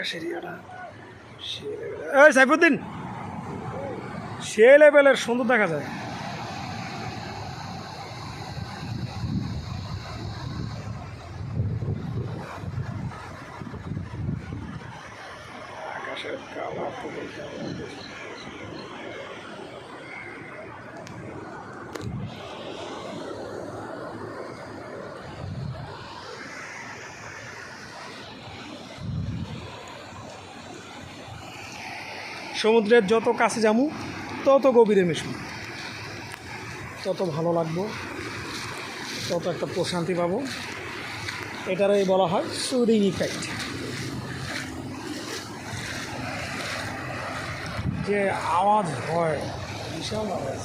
আকাশ ইয়েটা এই সাইফুদ্দিন সে লেভেলের সুন্দর দেখা যায়। আকাশের কালার সমুদ্রের যত কাছে যামু, তত গভীরে মিশবো। তত ভালো লাগবো, তত একটা প্রশান্তি পাবো। এটারই বলা হয় সুরিং ইফেক্ট। যে আওয়াজ হয়, বিশাল আওয়াজ।